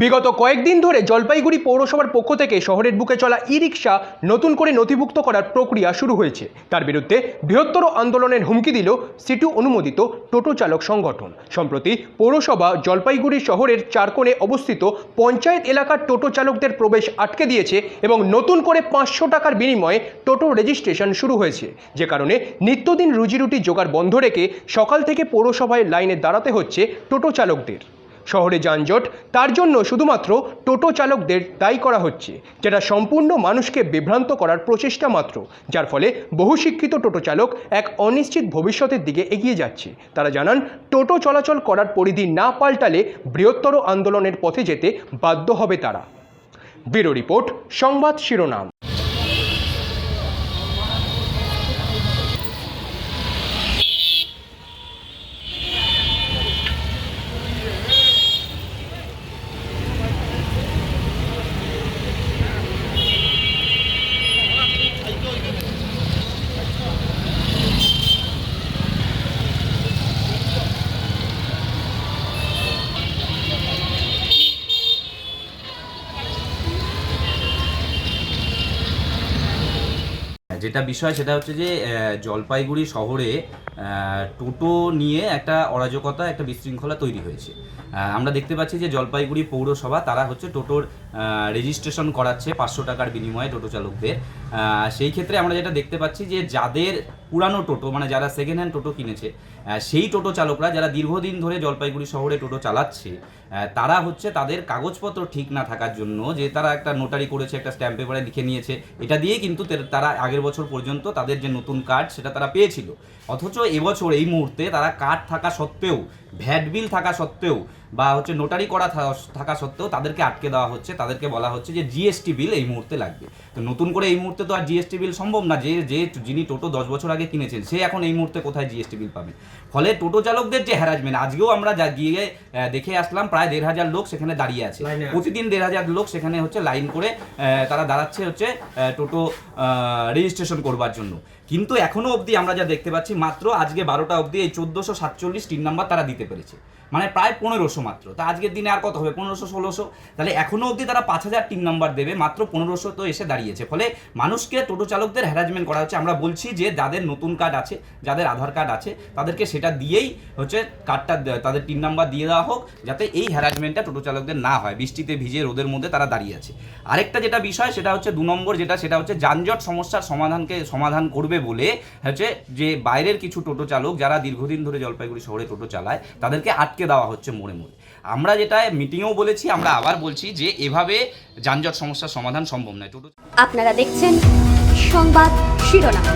বিগত কয়েকদিন ধরে জলপাইগুড়ি পৌরসভার পক্ষ থেকে শহরের বুকে চলা ই রিক্সা নতুন করে নথিভুক্ত করার প্রক্রিয়া শুরু হয়েছে। তার বিরুদ্ধে বৃহত্তর আন্দোলনের হুমকি দিল সিটু অনুমোদিত টোটো চালক সংগঠন। সম্প্রতি পৌরসভা জলপাইগুড়ি শহরের চারকোণে অবস্থিত পঞ্চায়েত এলাকার টোটো চালকদের প্রবেশ আটকে দিয়েছে এবং নতুন করে পাঁচশো টাকার বিনিময়ে টোটো রেজিস্ট্রেশন শুরু হয়েছে। যে কারণে নিত্যদিন রুজিরুটি জোগাড় বন্ধ রেখে সকাল থেকে পৌরসভায় লাইনে দাঁড়াতে হচ্ছে টোটো চালকদের। শহরে যানজট, তার জন্য শুধুমাত্র টোটো চালকদের দায়ী করা হচ্ছে, যেটা সম্পূর্ণ মানুষকে বিভ্রান্ত করার প্রচেষ্টা মাত্র, যার ফলে বহু শিক্ষিত টোটো চালক এক অনিশ্চিত ভবিষ্যতের দিকে এগিয়ে যাচ্ছে। তারা জানান, টোটো চলাচল করার পরিধি না পাল্টালে বৃহত্তর আন্দোলনের পথে যেতে বাধ্য হবে তারা। ব্যুরো রিপোর্ট, সংবাদ শিরোনাম। যেটা বিষয় সেটা হচ্ছে যে জলপাইগুড়ি শহরে টোটো নিয়ে একটা অরাজকতা, একটা বিশৃঙ্খলা তৈরি হয়েছে। আমরা দেখতে পাচ্ছি যে জলপাইগুড়ি পৌরসভা, তারা হচ্ছে টোটোর রেজিস্ট্রেশন করাচ্ছে পাঁচশো টাকার বিনিময়ে টোটো চালকদের। সেই ক্ষেত্রে আমরা যেটা দেখতে পাচ্ছি যে, যাদের পুরানো টোটো মানে যারা সেকেন্ড হ্যান্ড টোটো কিনেছে সেই টোটো চালকরা, যারা দীর্ঘদিন ধরে জলপাইগুড়ি শহরে টোটো চালাচ্ছে তারা হচ্ছে তাদের কাগজপত্র ঠিক না থাকার জন্য যে তারা একটা নোটারি করেছে, একটা স্ট্যাম্প পেপারে লিখে নিয়েছে, এটা দিয়ে কিন্তু তারা আগের বছর পর্যন্ত তাদের যে নতুন কার্ড সেটা তারা পেয়েছিল। অথচ এবছর এই মুহূর্তে তারা কার্ড থাকা সত্ত্বেও, ভ্যাট বিল থাকা সত্ত্বেও বা হচ্ছে নোটারি করা থাকা সত্ত্বেও তাদেরকে আটকে দেওয়া হচ্ছে। তাদেরকে বলা হচ্ছে যে জিএসটি বিল এই মুহূর্তে লাগবে। তো নতুন করে এই মুহূর্তে তো আর জিএসটি বিল সম্ভব না। যে যে যিনি টোটো দশ বছর আগে কিনেছেন সে এখন এই মুহূর্তে কোথায় জিএসটি বিল পাবে? ফলে টোটো চালকদের যে হ্যারাসমেন্ট আজকেও আমরা যা গিয়ে দেখে আসলাম প্রায় দেড় হাজার লোক সেখানে দাঁড়িয়ে আছে। প্রতিদিন দেড় হাজার লোক সেখানে হচ্ছে লাইন করে তারা দাঁড়াচ্ছে হচ্ছে টোটো রেজিস্ট্রেশন করবার জন্য। কিন্তু এখনও অবধি আমরা যা দেখতে পাচ্ছি মাত্র আজকে বারোটা অবধি এই চোদ্দোশো সাতচল্লিশ তিন নাম্বার তারা দিতে পেরেছে। মানে প্রায় পনেরোশো মাত্র। তা আজকের দিনে আর কত হবে? পনেরোশো, ষোলোশো? তাহলে এখনও অবধি তারা পাঁচ হাজার টিম নাম্বার দেবে, মাত্র পনেরোশো তো এসে দাঁড়িয়েছে। ফলে মানুষকে টোটো চালকদের হ্যারাসমেন্ট করা হচ্ছে। আমরা বলছি যে, যাদের নতুন কার্ড আছে, যাদের আধার কার্ড আছে, তাদেরকে সেটা দিয়েই হচ্ছে কার্ডটা তাদের তিন নাম্বার দিয়ে দেওয়া হোক, যাতে এই হ্যারাসমেন্টটা টোটো চালকদের না হয়। বৃষ্টিতে ভিজে রোদের মধ্যে তারা দাঁড়িয়ে আছে। আরেকটা যেটা বিষয়, সেটা হচ্ছে দু নম্বর যেটা, সেটা হচ্ছে যানজট সমস্যার সমাধানকে সমাধান করবে বলে হচ্ছে যে বাইরের কিছু টোটো চালক, যারা দীর্ঘদিন ধরে জলপাইগুড়ি শহরে টোটো চালায়, তাদেরকে আটকে দেওয়া হচ্ছে মোড়ে মোড়ে। আমরা যেটা মিটিংও বলেছি, আমরা আবার বলছি যে এভাবে যানজট সমস্যার সমাধান সম্ভব নয়। আপনারা দেখছেন সংবাদ শিরোনাম।